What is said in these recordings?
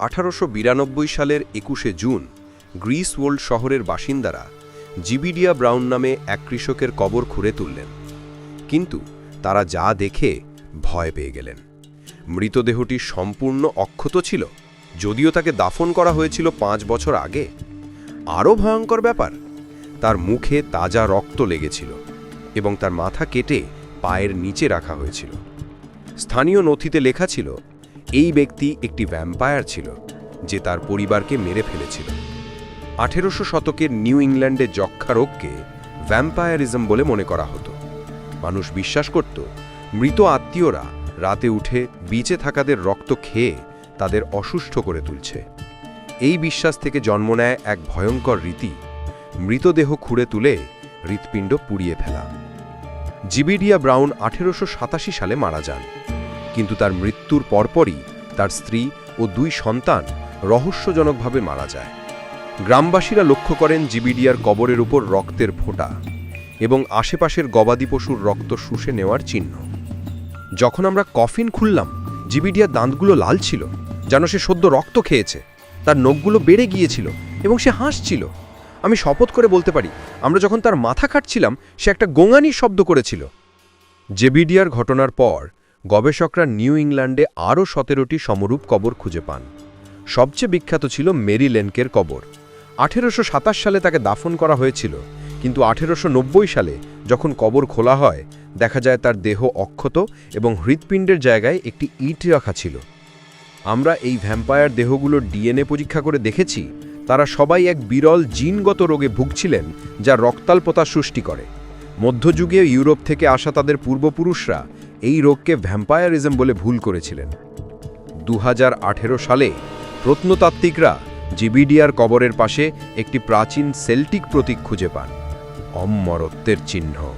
আঠারোশো বিরানব্বই সালের একুশে জুন গ্রিস ওল্ড শহরের বাসিন্দারা জিবিডিয়া ব্রাউন নামে এক কৃষকের কবর খুঁড়ে তুললেন। কিন্তু তারা যা দেখে ভয় পেয়ে গেলেন। মৃতদেহটি সম্পূর্ণ অক্ষত ছিল। যদিও তাকে দাফন করা হয়েছিল পাঁচ বছর আগে। আরও ভয়ঙ্কর ব্যাপার, তার মুখে তাজা রক্ত লেগেছিল এবং তার মাথা কেটে পায়ের নিচে রাখা হয়েছিল। স্থানীয় নথিতে লেখা ছিল এই ব্যক্তি একটি ভ্যাম্পায়ার ছিল, যে তার পরিবারকে মেরে ফেলেছিল। আঠেরোশো শতকের নিউ ইংল্যান্ডে যক্ষা রোগকে ভ্যাম্পায়ারিজম বলে মনে করা হতো। মানুষ বিশ্বাস করত, মৃত আত্মীয়রা রাতে উঠে বিচে থাকাদের রক্ত খেয়ে তাদের অসুস্থ করে তুলছে। এই বিশ্বাস থেকে জন্ম নেয় এক ভয়ঙ্কর রীতি, মৃতদেহ খুঁড়ে তুলে হৃৎপিণ্ড পুড়িয়ে ফেলা। জিবিডিয়া ব্রাউন আঠেরোশো সাতাশি সালে মারা যান। কিন্তু তার মৃত্যুর পরপরই তার স্ত্রী ও দুই সন্তান রহস্যজনকভাবে মারা যায়। গ্রামবাসীরা লক্ষ্য করেন জিবিডিয়ার কবরের উপর রক্তের ফোঁটা এবং আশেপাশের গবাদি পশুর রক্ত শুষে নেওয়ার চিহ্ন। যখন আমরা কফিন খুললাম জিবিডিয়ার দাঁতগুলো লাল ছিল, যেন সে সদ্য রক্ত খেয়েছে। তার নখগুলো বেড়ে গিয়েছিল এবং সে হাসছিল। আমি শপথ করে বলতে পারি, আমরা যখন তার মাথা কাটছিলাম সে একটা গোঙানি শব্দ করেছিল। জেবিডিয়ার ঘটনার পর গবেষকরা নিউ ইংল্যান্ডে আরও সতেরোটি সমরূপ কবর খুঁজে পান। সবচেয়ে বিখ্যাত ছিল মেরি লেনকের কবর। আঠেরোশো সাতাশ সালে তাকে দাফন করা হয়েছিল, কিন্তু আঠেরোশো নব্বই সালে যখন কবর খোলা হয়, দেখা যায় তার দেহ অক্ষত এবং হৃৎপিণ্ডের জায়গায় একটি ইট রাখা ছিল। আমরা এই ভ্যাম্পায়ার দেহগুলোর ডিএনএ পরীক্ষা করে দেখেছি, তারা সবাই এক বিরল জিনগত রোগে ভুগছিলেন যা রক্তাল্পতা সৃষ্টি করে। মধ্যযুগে ইউরোপ থেকে আসা তাদের পূর্বপুরুষরা এই রোগকে ভ্যাম্পায়ারিজম বলে ভুল করেছিলেন। দু হাজার আঠেরো সালে প্রত্নতাত্ত্বিকরা জিবিডিয়ার কবরের পাশে একটি প্রাচীন সেল্টিক প্রতীক খুঁজে পান অমরত্বের চিহ্ন।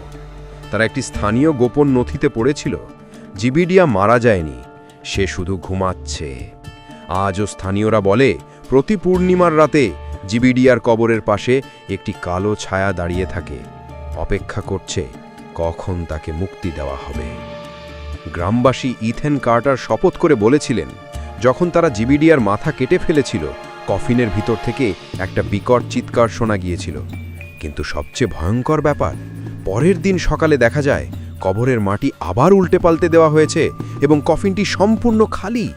তারা একটি স্থানীয় গোপন নথিতে পড়েছিল, জিবিডিয়া মারা যায়নি, সে শুধু ঘুমাচ্ছে। আজও স্থানীয়রা বলে, প্রতি পূর্ণিমার রাতে জিবিডিয়ার কবরের পাশে একটি কালো ছায়া দাঁড়িয়ে থাকে। অপেক্ষা করছে, কখন তাকে মুক্তি দেওয়া হবে। গ্রামবাসী ইথেন কার্টার শপথ করে বলেছিলেন, যখন তারা জিবিডিয়ার মাথা কেটে ফেলেছিল, কফিনের ভিতর থেকে একটা বিকট চিৎকার শোনা গিয়েছিল। কিন্তু সবচেয়ে ভয়ঙ্কর ব্যাপার, পরের দিন সকালে দেখা যায়, কবরের মাটি আবার উল্টে পাল্টে দেওয়া হয়েছে এবং কফিনটি সম্পূর্ণ খালি।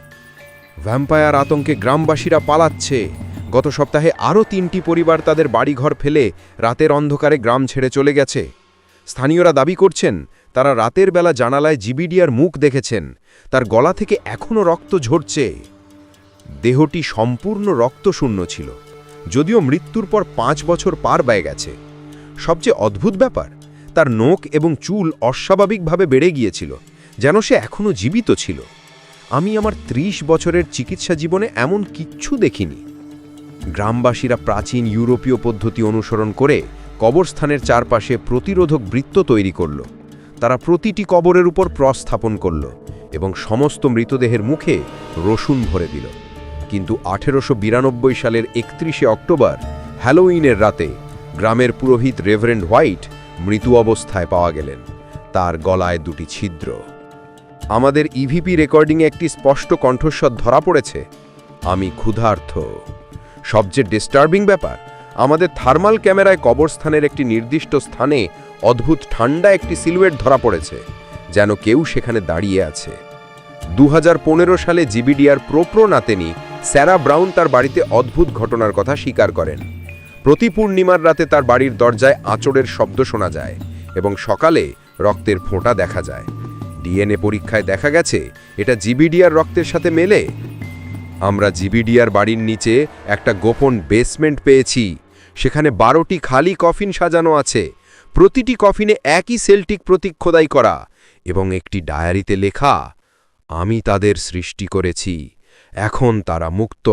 ভ্যাম্পায়ার আতঙ্কে গ্রামবাসীরা পালাচ্ছে। গত সপ্তাহে আরও তিনটি পরিবার তাদের বাড়িঘর ফেলে রাতের অন্ধকারে গ্রাম ছেড়ে চলে গেছে। স্থানীয়রা দাবি করছেন তারা রাতের বেলা জানালায় জিবিডিয়ার মুখ দেখেছেন। তার গলা থেকে এখনও রক্ত ঝরছে। দেহটি সম্পূর্ণ রক্তশূন্য ছিল। যদিও মৃত্যুর পর পাঁচ বছর পার ব্যয় গেছে। সবচেয়ে অদ্ভুত ব্যাপার, তার নোক এবং চুল অস্বাভাবিকভাবে বেড়ে গিয়েছিল, যেন সে এখনও জীবিত ছিল। আমি আমার ত্রিশ বছরের চিকিৎসা জীবনে এমন কিচ্ছু দেখিনি। গ্রামবাসীরা প্রাচীন ইউরোপীয় পদ্ধতি অনুসরণ করে কবরস্থানের চারপাশে প্রতিরোধক বৃত্ত তৈরি করল। তারা প্রতিটি কবরের উপর ক্রস স্থাপন করল এবং সমস্ত মৃতদেহের মুখে রসুন ভরে দিল। কিন্তু আঠেরোশো সালের একত্রিশে অক্টোবর, হ্যালোউইনের রাতে গ্রামের পুরোহিত রেভারেন্ড হোয়াইট মৃত্যু অবস্থায় পাওয়া গেলেন। তার গলায় দুটি ছিদ্র। আমাদের ইভিপি রেকর্ডিংয়ে একটি স্পষ্ট কণ্ঠস্বর ধরা পড়েছে, আমি ক্ষুধার্থ সবচেয়ে ডিস্টার্বিং ব্যাপার, আমাদের থার্মাল ক্যামেরায় কবরস্থানের একটি নির্দিষ্ট স্থানে অদ্ভুত ঠান্ডা একটি সিলুয়েট ধরা পড়েছে, যেন কেউ সেখানে দাঁড়িয়ে আছে। দু হাজার পনেরো সালে জিবিডিআর প্রোপ্রো নাতেনি স্যারা ব্রাউন তার বাড়িতে অদ্ভুত ঘটনার কথা স্বীকার করেন। প্রতি পূর্ণিমার রাতে তার বাড়ির দরজায় আঁচড়ের শব্দ শোনা যায় এবং সকালে রক্তের ফোঁটা দেখা যায়। ডিএনএ পরীক্ষায় দেখা গেছে, এটা জিবিডিআর রক্তের সাথে মেলে। আমরা জিবিডিআর বাড়ির নিচে একটা গোপন বেসমেন্ট পেয়েছি, সেখানে বারোটি খালি কফিন সাজানো আছে। প্রতিটি কফিনে একই সেলটিক প্রতীক খোদাই করা এবং একটি ডায়ারিতে লেখা, আমি তাদের সৃষ্টি করেছি, এখন তারা মুক্ত।